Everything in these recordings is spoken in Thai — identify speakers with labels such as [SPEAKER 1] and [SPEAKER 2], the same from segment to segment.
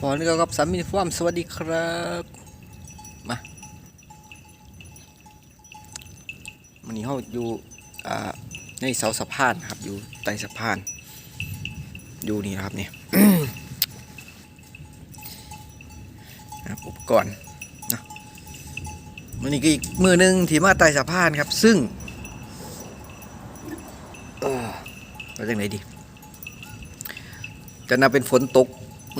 [SPEAKER 1] พอนี่ก็กับสามีฟาร์มสวัสดีครับ มาวันนี้เราอยู่ในเสาสะพานครับ อยู่ใต้สะพาน อยู่นี่ครับเนี่ยนะครับอุปกรณ์นะวันนี้ก็อีกมือหนึ่งที่มาใต้สะพานครับ ซึ่งเออว่าจังไหนดี จะนับเป็นฝนตก ค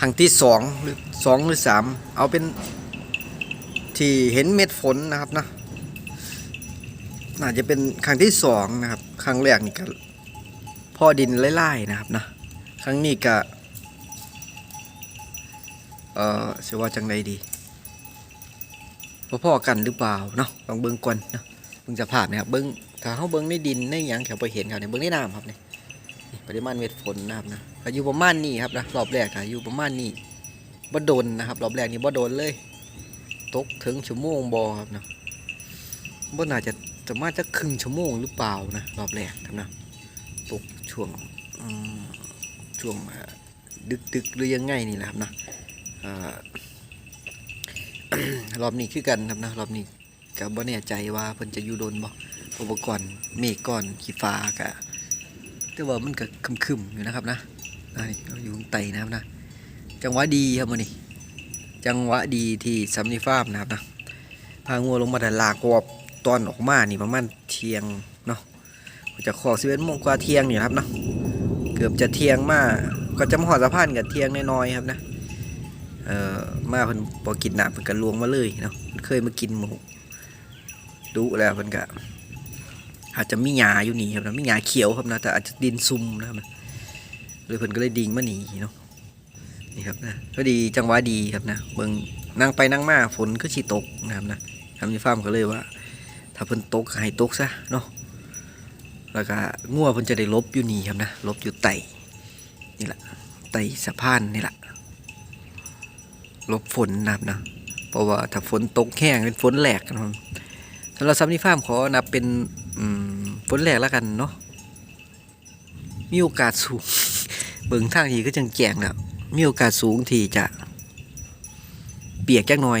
[SPEAKER 1] รั้งที่สองหรือสองหรือสามเอาเป็น ที่เห็นเม็ดฝนนะครับนะน่าจะเป็นครั้งที่สองนะครับ ครั้งแรกนี่ก็พ่อดินไล่ๆนะครับนะครั้งนี้ก็เออเสียว่าจังใดดีพ่อๆกันหรือเปล่าเนาะลองเบิ้งก่อนเนาะเบิ้งจะภาพนะครับเบิ้งถ้าเขาเบิ้งในดินในหยังแถวไปเห็นเขาเนี่ยเบิ้งในน้ำครับเนี่ย ปริมาณเม็ดฝนนะครับนะก็อยู่ประมาณนี้ครับนะรอบแรกก็อยู่ประมาณนี้บ่โดนนะครับรอบแรกนี่บ่โดนเลย ตกถึงชั่วโมงบอครับนะบ่น่าจะจะมาจะครึ่งชั่วโมงหรือเปล่านะรอบแรกครับนะตกช่วงช่วงอ่าดึกหรือยังไงนี่แหละครับนะรอบนี้คือกันครับนะรอบนี้ก็บ่แน่ใจว่าเพิ่นจะอยู่โดนบ่อุปกรณ์เมฆก้อนขี้ฟ้ากะ แต่ว่ามันก็คึมๆอยู่นะครับนะอันนี้เราอยู่ข้างใต้นะครับนะ จังหวะดีครับมื้อนี้จังหวะดีที่ซัมนีฟาร์มนะครับนะพางัวลงมาแต่ลากวบตอนออกมานี่ประมาณเที่ยงเนาะจะขอสิบเอ็ดโมงกว่าเที่ยงนี่ครับเนาะเกือบจะเที่ยงมากก็จะมาหอดสะพานกับเที่ยงน้อยๆครับนะเอ่อมาเพิ่นพอกินน้ำเพิ่นก็ลวงมาเลยเนาะเพิ่นเคยมากินหมูดุแล้วเพิ่นก็ อาจจะมีหญ้าอยู่นี่ครับนะมีหญ้าเขียวครับนะแต่อาจจะดินซุ่มนะครับนะเลยเพิ่นก็เลยดิ่งมาหนีเนาะนี่ครับนะก็ดีจังหวะดีครับนะเบิ่งนั่งไปนั่งมาฝนก็ชีตกนะครับนะทำในฟามก็เลยว่า ถ้าฝนตกก็ให้ตกซะเนาะแล้วก็งัวเพิ่นจะได้ลบอยู่นี่ครับนะลบอยู่ไตนี่แหละไตสะพานนี่แหละลบฝนนะครับนะเพราะว่าถ้าฝนตกแห้งเป็นฝนแหลกนะครับสำหรับซัมนี่ฟามขอนับเป็นอืม ฝนแหลกแล้วกันเนาะมีโอกาสสูง เบิ่งทางทีก็จังแจงแล้วมีโอกาสสูงที่จะ เปียกจักหน่อย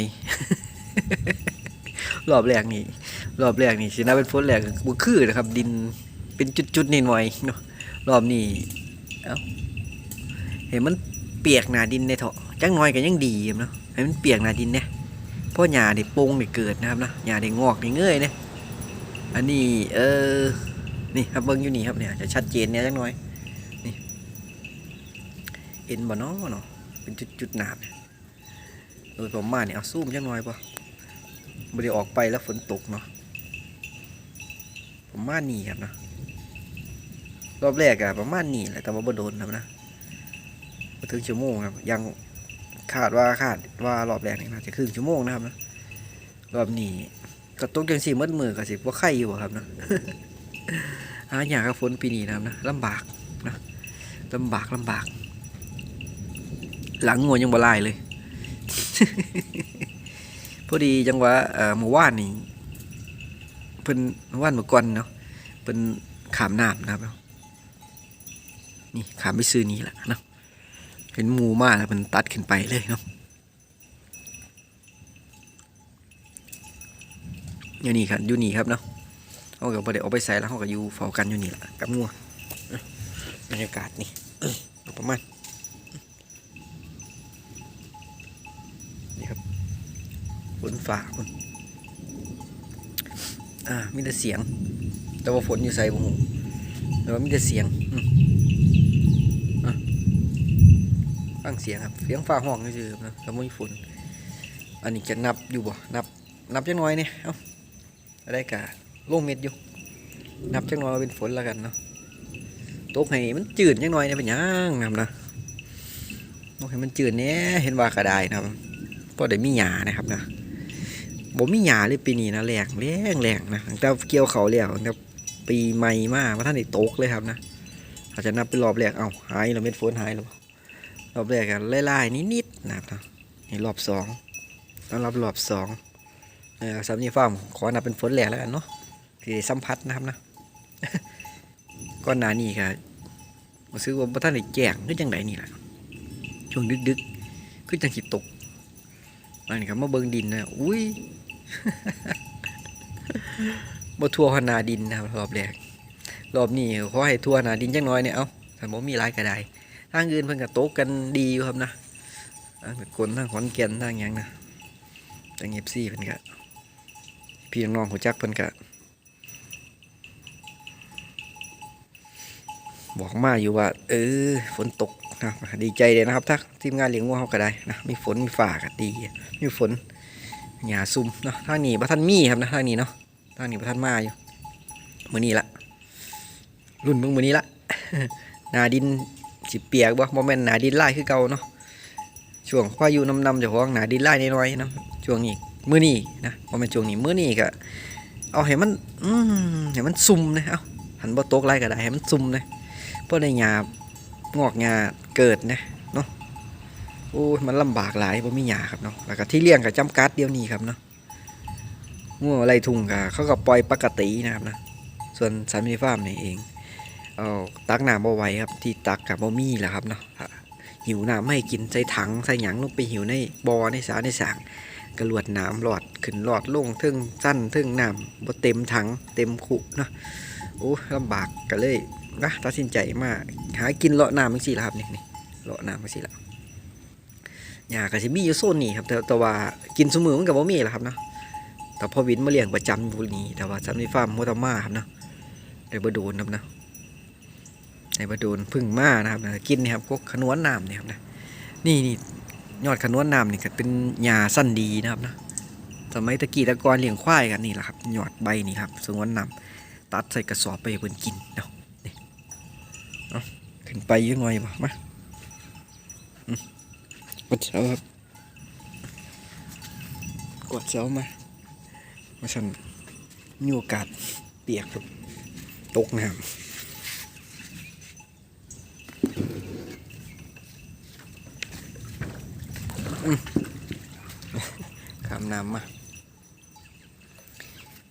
[SPEAKER 1] รอบแรกนี่รอบแรกนี่สินะเป็นฝนแรกบ่คือนะครับ ดินเป็นจุดๆนิดหน่อยเนาะรอบนี้เอ้าเห็นมันเปียกหนาดินในเถาะจักหน่อยก็ยังดีเนาะให้มันเปียกหนาดินเนี่ยเพราะหญ้าได้โป่งได้เกิดนะครับนะหญ้าได้งอกได้เงยเนี่ย อันนี้เออนี่ครับเบิ่งอยู่นี่ครับเนี่ยจะชัดเจนเนี่ยจักหน่อยนี่เห็นบ่เนาะเนาะเป็นจุดๆหนาบโดยประมาณนี่เอาซูมจังหน่อยป่ะบ่ได้ออกไปแล้วฝนตกเนาะประมาณนี้ครับนะรอบแรกอะประมาณนี้แหละแต่ว่าบ่โดนครับนะบ่ถึงชั่วโมงครับ ยังคาดว่าคาดว่ารอบแรกนี่น่าจะครึ่งชั่วโมงนะครับนะรอบนี้ ก็ตกจังสี่มืดมือก็สิบ่ไข่อยู่ครับนะหาอยากกับฝนปีนี้นะนะลำบากนะลำบากลำบาก หลังงัวยังบ่ลายเลย พอดีจังหวะเอ่อเมื่อวานนี่เพิ่นเมื่านเมื่อก่อนเนาะเพิ่นขามน้ำนะครับเนาะนี่ขามไปซื้อนี้แหละเนาะเห็นหมูมาแล้วเพิ่นตัดขึ้นไปเลยเนาะ อยู่นี่ครับอยู่นี่ครับเนาะเอากับประเดี๋ยวเอาไปใส่แล้วเขาก็อยู่เฝ้ากันอยู่นี่แหละกับงัวเอ้ยบรรยากาศนี่ประมาณนี้ครับฝนฝ่าคนอ่ามีแต่เสียง แต่ว่าฝนอยู่ใส่บ่หูแต่ว่ามีแต่เสียงอะฟังเสียงครับเสียงฟ้าห้องซื่ครับนะแล้วมีฝนอันนี้จะนับอยู่บ่นับนับจังน้อยเนี่ยเอ้า ไรกะลงเม็ดอยู่นับจังน้อยเป็นฝนแล้วกันเนาะตกให้มันจืดจังน้อยเนี่ยเป็นหยังนะครับนะตกให้มันจืดเนี่ยเห็นว่ากระไดนะครับพอได้มีหยานะครับนะบ่มีหยาเลยปีนี้นะแรงแรงแรงนะแต่เกี่ยวเขาแล้วตั้งแต่ปีใหม่มาว่าท่านได้ตกเลยครับนะอาจจะนับเป็นรอบแรกเอาหายแล้วเม็ดฝนหายแล้วบ่รอบแรกกันไล่ๆนิดๆนะครับนะนี่รอบสองต้องรับรอบสอง เออสำนีฟาร์มขอนับเป็นฝนแรกแล้วกันเนาะที่สัมผัสนะครับนะก่อนหนานี้ก็มาซื้อว่าบ่ท่านได้แจ้งคือจังไดนี่ล่ะช่วงดึกๆคือจังสิตกอันนี้ครับมาเบิ่งดินนะอุ้ยบ่ทั่วหนาดินนะครับรอบแรกรอบนี้ขอให้ทั่วหนาดินจังน้อยเนี่ยเอ้าถ้าบ่มีหลายก็ได้ทางอื่นเพิ่นก็ตกกันดีอยู่ครับนะทางกลทางขอนแก่นทางหยังนะทาง FC เพิ่นก็ พี่น้องๆฮู้จักเพิ่นก็บอกมาอยู่ว่า เออ ฝนตกนะดีใจเลยนะครับถ้าทีมงานเลี้ยงวัวเฮาก็ได้นะมีฝนมีฟ้าก็ดี มีฝนหญ้าซุ่มเนาะทางนี้บ่ทันมีครับนะทางนี้เนาะทางนี้ประทันมาอยู่มือนี้ละรุ่นมึงมือนี้ละหนาดินสิเปียกบ่บ่แม่นหนาดินไลายคือเก่าเนาะช่วงพายุนำนำจ้าของหนาดินไลายน้อยๆนะช่วงนี้ มื้อนี้นะบ่แม่นช่วงนี้มื้อนี้ก็เอาให้มันอืมให้มันซุ่มนะเอาหันบ่ตกไรก็ได้ให้มันซุ่มนะเพราะในหญ้างอกหญ้าเกิดนะเนาะโอ้ยมันลำบากหลายบ่มีหญ้าครับเนาะแล้วก็ที่เลี้ยงก็จำกัดเดียวนี้ครับเนาะงัวไรทุ่งกะเขาก็ปล่อยปกตินะครับนะส่วนสามีฟาร์มนี่เองเอาตักน้ำบ่ไหวครับที่ตักกับบ่มีแหละครับเนาะหิวน้ำไม่กินใส่ถังใส่หยังลงไปหิวในบ่อในสาในสาง กระลวดน้ำหลอดขึ้นหลอดลงทึ่งสั้นทึ่งน้ำบ่เต็มถังเต็มขุเนาะโอ้ลำบากก็เลยนะตัดสินใจมาหากินเลาะน้ำจังซี่ละครับนี่นี่เลาะน้ำจังซี่ละหญ้าก็สิมีอยู่โซนนี้ครับแต่แต่ว่ากินสมือมันก็บ่มีแหละครับเนาะแต่พอวินมาเลี้ยงประจำอยู่นี่แต่ว่าจำในฟาร์มโมตามาครับเนาะไอ้บโดนครับนะไอ้บโดนพึ่งมานะครับนะกินนี่ครับพวกขนวนน้ำนี่ครับนะนี่นี่ ยอดขนวนน้ำนี่ก็เป็นหญ้าสั้นดีนะครับนะสมัยตะกี้ตะกอนเลี้ยงควายกันนี่แหละครับยอดใบนี่ครับสงวนน้ำตัดใส่กระสอบไปเพิ่นกินเนาะนี่เอาขึ้นไปยังไงบ่มาอืมกดเสาครับกดเสามาว่าฉันมีโอกาสเปียกครับตกน้ำ อืมข้ามน้ำมา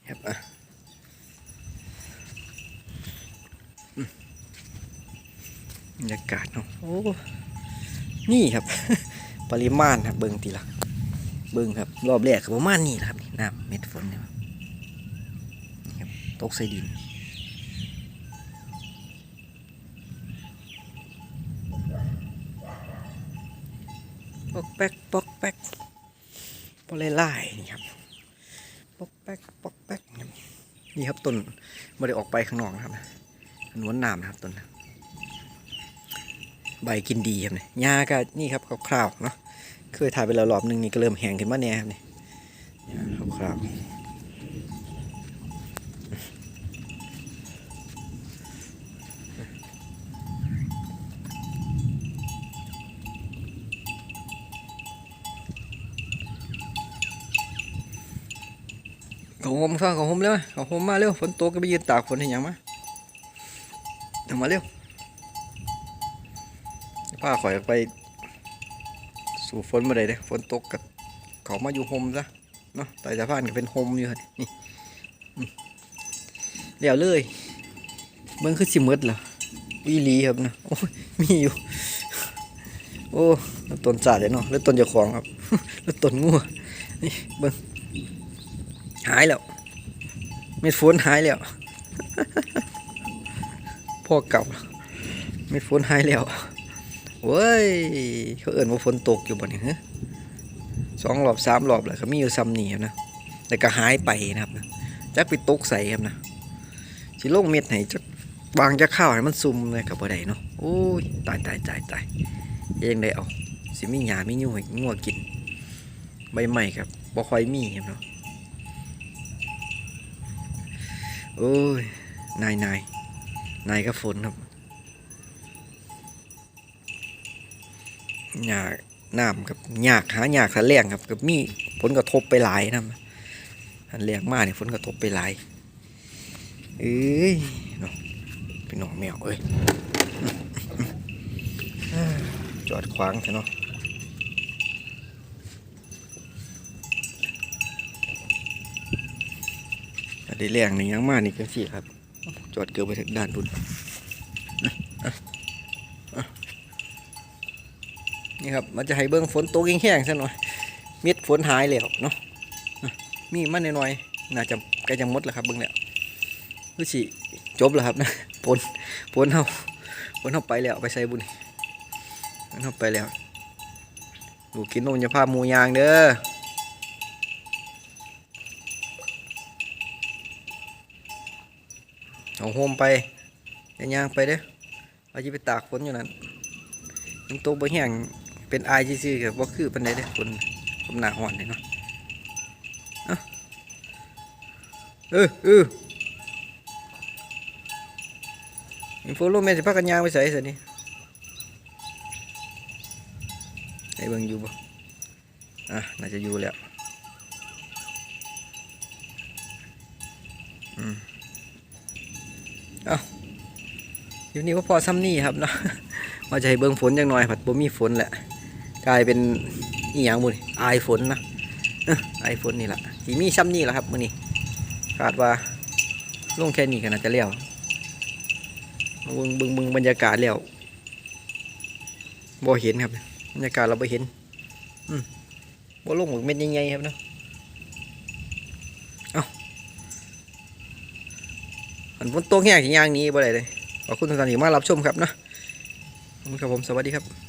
[SPEAKER 1] ครับอะอืมบรรยากาศเนาะโอ้นี่ครับ ปริมาณครับเบิ่งทีละเบิ่งครับ รอบแรกก็ประมาณนี้แหละครับนี่น้ำเม็ดฝนเนี่ยตกใส่ดิน ปอกแป๊กปอกแป๊กปอไล่นี่ครับปอกแป๊กปอกแป๊กนี่ครับต้นไม่ได้ออกไปข้างนอกนะครับนวลน้ำนะครับต้นใบกินดีครับเนี่ยหญ้าก็นี่ครับคร่าวๆเนาะเคยถ่ายไปแล้วรอบหนึงนี่ก็เริ่มแห้งขึ้นมาแน่ครับนี่ยคร่าวๆ เขาห่มซะเขาห่มเร็วเขาห่มมาเร็วฝนตกก็ไปยืนตากฝนเห็นยังมาเอามาเร็วผ้าข่อยไปสู่ฝนมาได้เด้ฝนตกกับเขามาอยู่ห่มซะเนาะแต่สะพานก็เป็นห่มอยู่นี่เดี๋ยวเลยเบิ่งคือสิมืดเหรอวีหลีครับนะโอ้มีอยู่ โอ้แล้วต้นสาเลยเนาะแล้วต้นจ้าของครับแล้วต้นงัวนี่เบิ่งายแล้วเม็ดฝนหายแล้วพ่อเก่าเม็ดฝนหายแล้วเว้ยเขาเอิ่นว่าฝนตกอยู่บ่เนี่ยสองรอบสามรอบแล้วก็มีอยู่ซ้ำหนีนะแต่ก็หายไปนะครับนะจักไปตกใส่ครับนะสิลงเม็ดไหนจักวางจะข้าวให้มันซุ่มเลยกับบ่ได้เนาะโอ้ยตายตายตายตายเองได้เอาสิมีหยาไมียุ่ยงัวกิน ใบใหม่ครับบ่ค่อยมีครับเนาะ โอ้ย นายนายนายก็ฝนครับหยากน้ำกับหยากหาหยากหาแรงครับกับมีผลกระทบไปหลายนะอันแรงมากเนี่ยผลกระทบไปหลาย เอ้ยเนาะเป็นหนองแมวเอ้ยจอดขวางใช่เนาะ ได้แรงในยังมากนี่ก็สิครับ จอดเกือบไปถึงด้านทุนนี่ครับมันจะให้เบิ้งฝนตกแห้งๆซะหน่อยเม็ดฝนหายแล้วเนาะมีมันหน่อยๆน่าจะใกล้จะมดแล้วครับเบิ้งนี้วรู้สิจบแล้วครับนะฝนฝนเท่าฝนเท่าไปแล้วไปใส่บุญฝนเฮาไปแล้วดูกินนมอย่าพมูยางเด้อ เอาโฮมไปย่าย่างไปเด้อเอาจะไปตากฝนอยู่นั่นมันตกบ่แห้งเป็นไอายซื่อๆกับบ่คือปานใดเด้อฝนผมหนาร้อนนี่เนาะเอออเอออินโฟโลแมนสิพากันยางไปใส่ซะนี่ให้เบิ่งอยู่บ่อะน่าจะอยู่แล้วอืม เอาอยู่นี่ก็พอซ้ำนี่ครับเนาะว่าจะให้เบิ่งฝนจังหน่อยผัดบ่มีฝนแหละ กลายเป็นอีหยังบุญอายฝนนะเอ้ออายฝนนี่แหละสีมีซ้ำนี่แหละครับมื้อนี้คาดว่าลงแค่นี้ก็น่าจะแล้วเบิ่งเบิงเบิงบรรยากาศแล้วบ่เห็นครับบรรยากาศเราบ่เห็น อืมบ่ลงหมกเม็ดใหญ่ๆครับเนาะเอ้า มันฝนตกแห้งอย่างนี้บ่ได้เลยขอบคุณทุกท่านที่มารับชมครับเนาะขอบคุณครับผมสวัสดีครับ